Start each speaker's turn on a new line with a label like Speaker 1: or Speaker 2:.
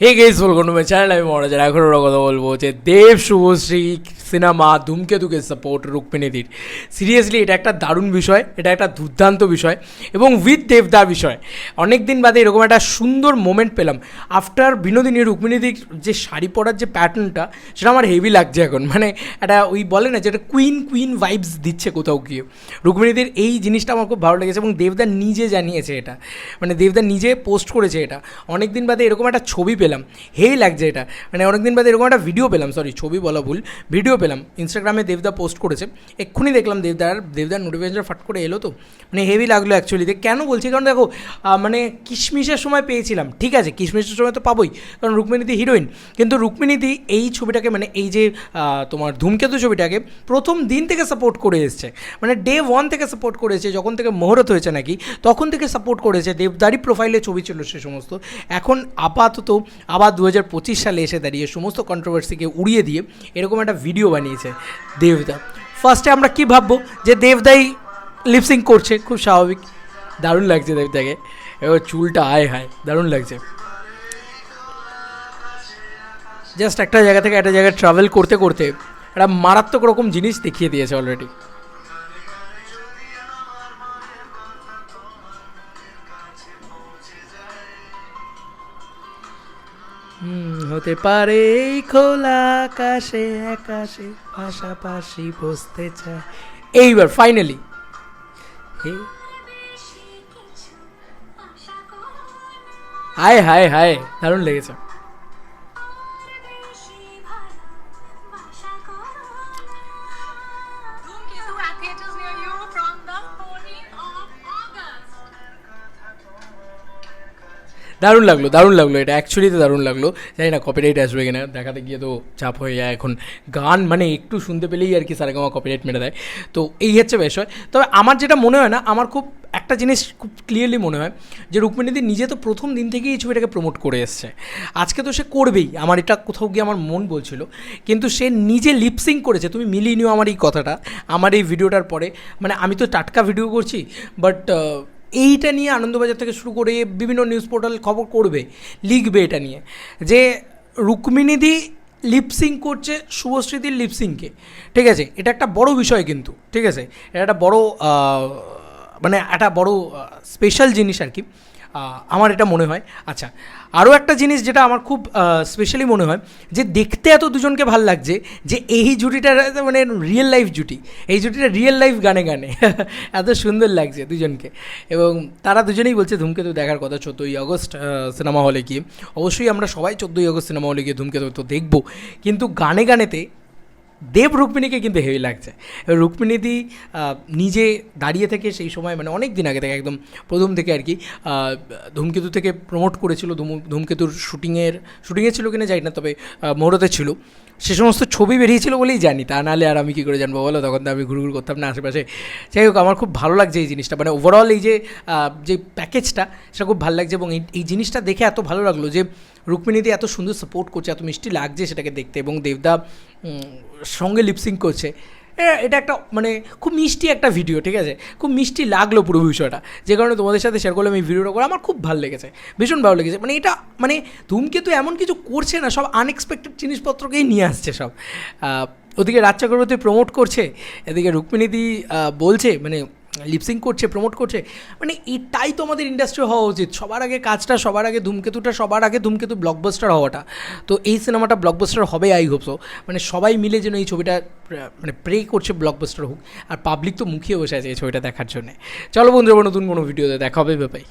Speaker 1: এই guess my channel আমি মহারাজার এখন ওরা কথা বলব যে দেব শুভশ্রী সিনেমা ধুমকে ধূমকেতুকে সাপোর্ট রুক্মিণীদির। সিরিয়াসলি এটা একটা দারুণ বিষয়, এটা একটা দুর্দান্ত বিষয় এবং উইথ দেবদা বিষয়। অনেক দিন বাদে এরকম একটা সুন্দর মোমেন্ট পেলাম। আফটার বিনোদিনী রুক্মিণীদির যে শাড়ি পরার যে প্যাটার্নটা সেটা আমার হেভি লাগছে এখন। মানে একটা ওই বলে না যে যেটা কুইন কুইন ভাইবস দিচ্ছে কোথাও গিয়ে। রুক্মিণীদের এই জিনিসটা আমার খুব ভালো লেগেছে এবং দেবদা নিজে জানিয়েছে এটা। মানে দেবদা নিজে পোস্ট করেছে এটা। অনেক দিন বাদে এরকম একটা ছবি পেলাম। হেই লাগছে এটা। মানে অনেক দিন বাদে এরকম একটা ভিডিও পেলাম। সরি ছবি বলা ভুল। ভিডিও পেলাম। ইনস্টাগ্রামে দেবদা পোস্ট করেছে। এক্ষুনি দেখলাম দেবদার দেবদার নোটিফিকেশন ফাট করে এলো তো। মানে হেভি লাগল অ্যাকচুয়ালি কেন বলছি? কারণ দেখো মানে কিশমিশের সময় পেয়েছিলাম। ঠিক আছে, কিশমিশের সময় তো পাবোই। কারণ রুক্মিণীদি হিরোইন কিন্তু রুক্মিণীদি এই ছবিটাকে মানে এই যে তোমার ধূমকেতু ছবিটাকে প্রথম দিন থেকে সাপোর্ট করে এসছে। মানে ডে ওয়ান থেকে সাপোর্ট করেছে যখন থেকে মহরত হয়েছে নাকি, তখন থেকে সাপোর্ট করেছে দেবদারি প্রোফাইলে ছবি ছিল সে সমস্ত। এখন আপাতত আবার দু সালে এসে দাঁড়িয়ে সমস্ত কন্ট্রোভার্সিকে উড়িয়ে দিয়ে এরকম একটা ভিডিও বানিয়েছে দেবদা। ফার্স্টে আমরা কি ভাববো যে দেবদাই লিপসিং করছে, খুব স্বাভাবিক। দারুণ লাগছে দেবদাকে। এবার চুলটা আয় হায়, দারুণ লাগছে। জাস্ট একটা জায়গা থেকে একটা জায়গায় ট্রাভেল করতে করতে একটা মারাত্মক রকম জিনিস দেখিয়ে দিয়েছে অলরেডি হতে পারে এই খোলা আকাশে আকাশে পাশাপাশি বসতে চায়। এইবার ফাইনালি হায় হায় হায়, দারুণ লেগেছে। দারুণ লাগল দারুণ লাগল এটা। অ্যাকচুয়ালি তো দারুণ লাগল। জানি না কপিরাইট আসবে কিনা, দেখাতে গিয়ে তো চাপ হয়ে যায় এখন। গান মানে একটু শুনতে পেলেই আর কি সারেগামা কপিরাইট মেরে দেয়। তো এই হচ্ছে বিষয়। তবে আমার যেটা মনে হয় না, আমার খুব একটা জিনিস খুব ক্লিয়ারলি মনে হয় যে রুক্মিণীদি নিজে তো প্রথম দিন থেকেই এই ছবিটাকে প্রমোট করে এসছে। আজকে তো সে করবেই, আমার এটা কোথাও গিয়ে আমার মন বলছিল। কিন্তু সে নিজে লিপসিং করেছে, তুমি মিলিয়ে নিও আমার এই কথাটা। আমার এই ভিডিওটার পরে। মানে আমি তো টাটকা ভিডিও করছি বাট এইটা নিয়ে আনন্দবাজার থেকে শুরু করে বিভিন্ন নিউজ পোর্টাল খবর করবে, লিখবে এটা নিয়ে। যে রুক্মিণীদি লিপসিং করছে, শুভশ্রীদির লিপসিংকে ঠিক আছে? এটা একটা বড় বিষয় কিন্তু, ঠিক আছে? এটা একটা বড় মানে একটা বড় স্পেশাল জিনিস আর কি। আমার এটা মনে হয়। আচ্ছা আরও একটা জিনিস যেটা আমার খুব স্পেশালি মনে হয়, যে দেখতে এত দুজনকে ভালো লাগছে যে এই জুটিটা মানে রিয়েল লাইফ জুটি। এই জুটিটা রিয়েল লাইফ গানে গানে। এত সুন্দর লাগছে দুজনকে। এবং তারা দুজনেই বলছে, ধূমকেতু দেখার কথা, চোদ্দোই আগস্ট সিনেমা হলে গিয়ে। অবশ্যই আমরা সবাই চোদ্দোই আগস্ট সিনেমা হলে গিয়ে ধূমকেতু তো দেখব। কিন্তু গানে গানেতে দেব রুক্মিণীকে কিন্তু হেভি লাগছে। রুক্মিণীদি নিজে দাঁড়িয়ে থেকে সেই সময় মানে অনেক দিন আগে থেকে, একদম প্রথম থেকে আর কি ধূমকেতু থেকে প্রমোট করেছিল, ধূম- ধূমকেতুর শুটিংয়ের, শুটিংয়ে ছিল কিনা জানি না, তবে মুহূর্তে ছিল। সে সমস্ত ছবি বেরিয়েছিল বলেই জানি, তা নাহলে আর আমি কী করে জানব বলো? তখন তো আমি ঘুরু ঘুরু করতাম না আশেপাশে। যাই হোক, আমার খুব ভালো লাগছে এই জিনিসটা মানে ওভারঅল এই যে যে প্যাকেজটা সেটা খুব ভালো লাগছে এবং এই জিনিসটা দেখে এত ভালো লাগল যে রুক্মিণীদি এত সুন্দর সাপোর্ট করছে, এত মিষ্টি লাগছে সেটাকে দেখতে এবং দেবদা সঙ্গে লিপসিং করছে। এ- এটা একটা মানে খুব মিষ্টি একটা ভিডিও ঠিক আছে? খুব মিষ্টি লাগল পুরো বিষয়টা। যে কারণে তোমাদের সাথে শেয়ার করলাম এই ভিডিওটা করে, আমার খুব ভালো লেগেছে। ভীষণ ভালো লেগেছে। মানে এটা মানে ধূমকেতু এমন কিছু করছে না, সব আনএক্সপেক্টেড জিনিসপত্রকেই নিয়ে আসছে সব। ওদিকে রাজ চক্রবর্তী প্রমোট করছে, এদিকে রুক্মিণীদি বলছে মানে লিপসিং করছে প্রমোট করছে মানে এটাই তো আমাদের ইন্ডাস্ট্রি হওয়া উচিত। সবার আগে কাজটা, সবার আগে ধূমকেতুটা, সবার আগে ধূমকেতু ব্লকবাস্টার হওয়াটা। তো এই সিনেমাটা ব্লকবাস্টার হবে আই হোপসো মানে সবাই মিলে যেন এই ছবিটা মানে প্রে করছে ব্লকবাস্টার হোক। আর পাবলিক তো মুখিয়ে বসে আছে এই ছবিটা দেখার জন্যে। চলো বন্ধুরা নতুন কোনো ভিডিওতে দেখা হবে ব্যাপাই